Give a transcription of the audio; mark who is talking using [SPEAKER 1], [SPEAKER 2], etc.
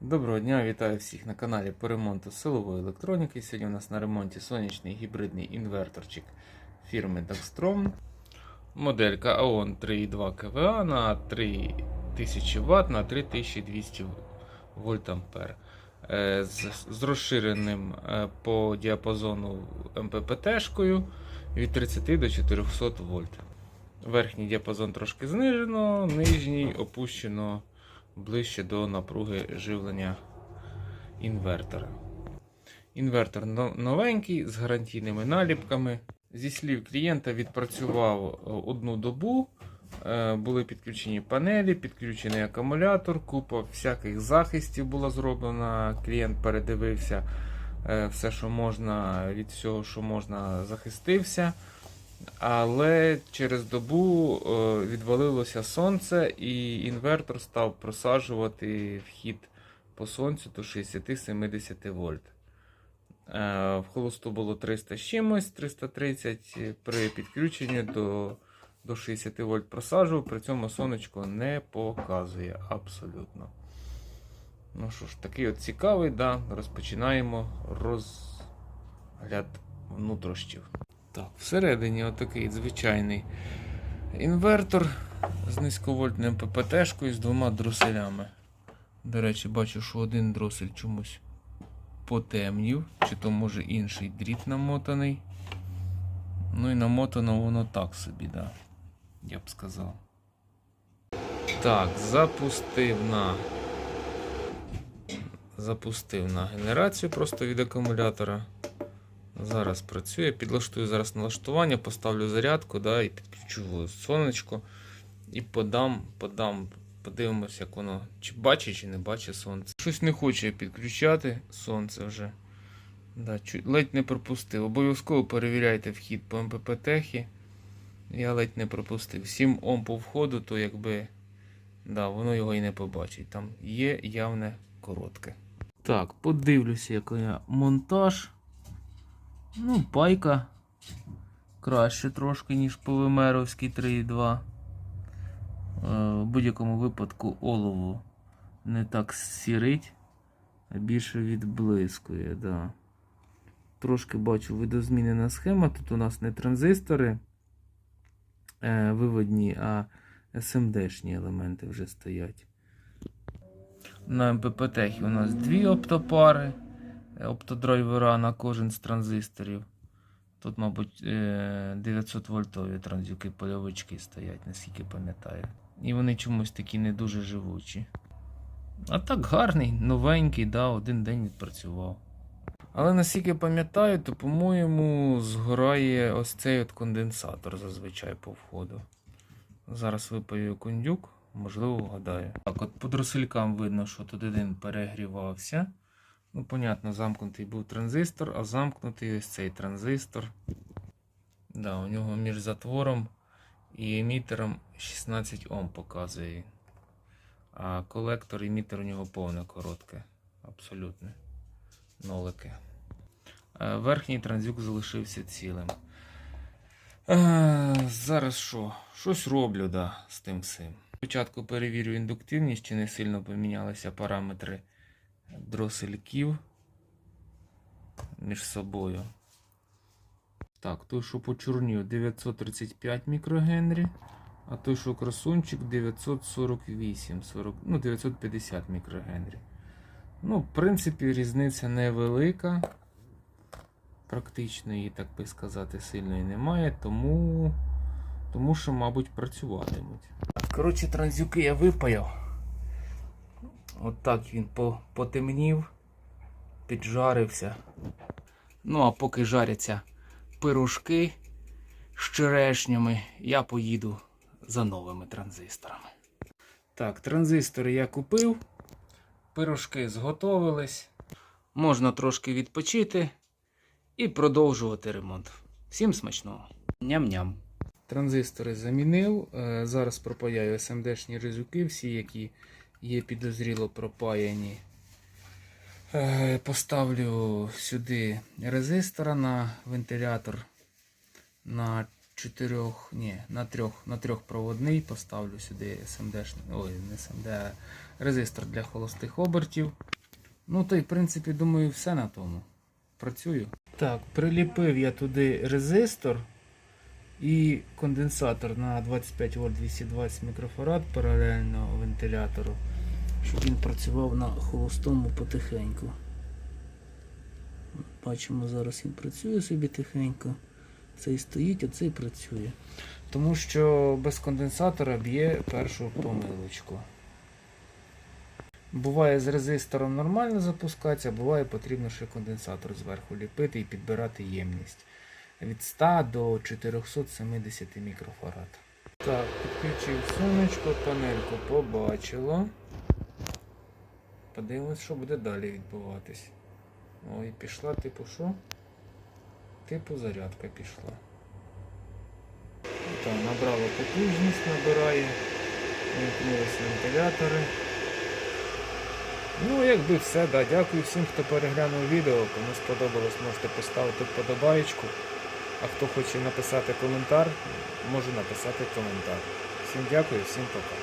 [SPEAKER 1] Доброго дня, вітаю всіх на каналі по ремонту силової електроніки. Сьогодні у нас на ремонті сонячний гібридний інверторчик фірми Dextrom. Моделька AON 3.2 КВА на 3000 Вт на 3200 вольтампер. Е, З, з розширеним е, по діапазону МППТ-шкою від 30 до 400 вольт. Верхній діапазон трошки знижено, нижній опущено ближче до напруги живлення інвертора. Інвертор новенький з гарантійними наліпками. Зі слів клієнта відпрацював е, одну добу. Е, Були підключені панелі, підключений акумулятор, купа всяких захистів була зроблена. Клієнт передивився е, все, що можна, від всього, що можна, захистився. Але через добу е, відвалилося сонце, і інвертор став просаджувати вхід по сонцю до 60-70 вольт. Е, В холосту було 300 з чимось, 330 при підключенні до, до 60 вольт просаджував, при цьому сонечко не показує абсолютно. Ну що ж, такий от цікавий, да, розпочинаємо розгляд внутрішніх. Так, всередині отакий звичайний інвертор з низьковольтним ППТ-шкою з двома дроселями. До речі, бачу, що один дросель чомусь потемнів, чи то може інший дріт намотаний. Ну і намотано воно так собі, да. Я б сказав. Так, запустив на. Запустив на генерацію просто від акумулятора. Зараз працює. Підлаштую зараз налаштування, поставлю зарядку да, і підключу сонечко. І подам, подам, подивимось, як воно чи бачить, чи не бачить сонце. Щось не хоче підключати сонце вже. Да, ледь не пропустив. Обов'язково перевіряйте вхід по МПП-техі. Я ледь не пропустив. 7 Ом по входу, то якби да, воно його і не побачить. Там є явне коротке. Так, подивлюся, який я монтаж. Ну, пайка краще трошки, ніж Полимеровський 3.2. Е, В будь-якому випадку олово не так сірить, а більше відблискує. Да. Трошки бачу видозмінена схема. Тут у нас не транзистори е, виводні, а SMD-шні елементи вже стоять. На МППТ у нас дві оптопари оптодрайвера на кожен з транзисторів. Тут, мабуть, 900 вольтові транзюки польовички стоять, наскільки пам'ятаю. І вони чомусь такі не дуже живучі. А так гарний, новенький, да, один день відпрацював. Але наскільки пам'ятаю, то, по-моєму, згорає ось цей от конденсатор зазвичай по входу. Зараз випаю кондюк, можливо, вгадаю. Так, от по дроселькам видно, що тут один перегрівався. Ну, понятно, замкнутий був транзистор, а замкнутий ось цей транзистор. Да, у нього між затвором і емітером 16 Ом показує. А колектор емітер у нього повне коротке. Абсолютне. Нолики. Е, Верхній транзюк залишився цілим. Е, Зараз що? Щось роблю да, з тим всім. Спочатку перевірю індуктивність, чи не сильно помінялися параметри дросельків між собою. Так, той, що почорнів 935 мікрогенрі, а той, що красунчик 948, 40, ну 950 мікрогенрі. Ну, в принципі, різниця невелика. Практично її, так би сказати, сильної немає, тому, тому що, мабуть, працюватимуть. Коротше, транзюки я випаяв. От він потемнів, піджарився. Ну, а поки жаряться пирожки з черешнями, я поїду за новими транзисторами. Так, транзистори я купив, пирожки зготовились. Можна трошки відпочити і продовжувати ремонт. Всім смачного. Ням-ням. Транзистори замінив. Е, Зараз пропаяю SMD-шні резюки, всі, які є підозріло пропаяні. Е, Поставлю сюди резистора на вентилятор на чотирьох, ні, на трьох, на трьохпроводний. Поставлю сюди SMD, ой, не SMD, а резистор для холостих обертів. Ну, то й, в принципі, думаю, все на тому. Працюю. Так, приліпив я туди резистор і конденсатор на 25 вольт 220 мікрофарад паралельно вентилятору, щоб він працював на холостому потихеньку. Бачимо, зараз він працює собі тихенько. Цей стоїть, а цей працює. Тому що без конденсатора б'є першу помилочку. Буває з резистором нормально запускатися, буває потрібно ще конденсатор зверху ліпити і підбирати ємність від 100 до 470 мікрофарад. Так, підключив сонечко, панельку побачило. Подивимось, що буде далі відбуватись. Ой, пішла, типу, що? Типу зарядка пішла. Там набрала потужність, набирає. Вимкнулись вентилятори. Ну, якби все, да. Дякую всім, хто переглянув відео. Кому сподобалось, можете поставити вподобаєчку. А хто хоче написати коментар, може написати коментар. Всім дякую, всім пока.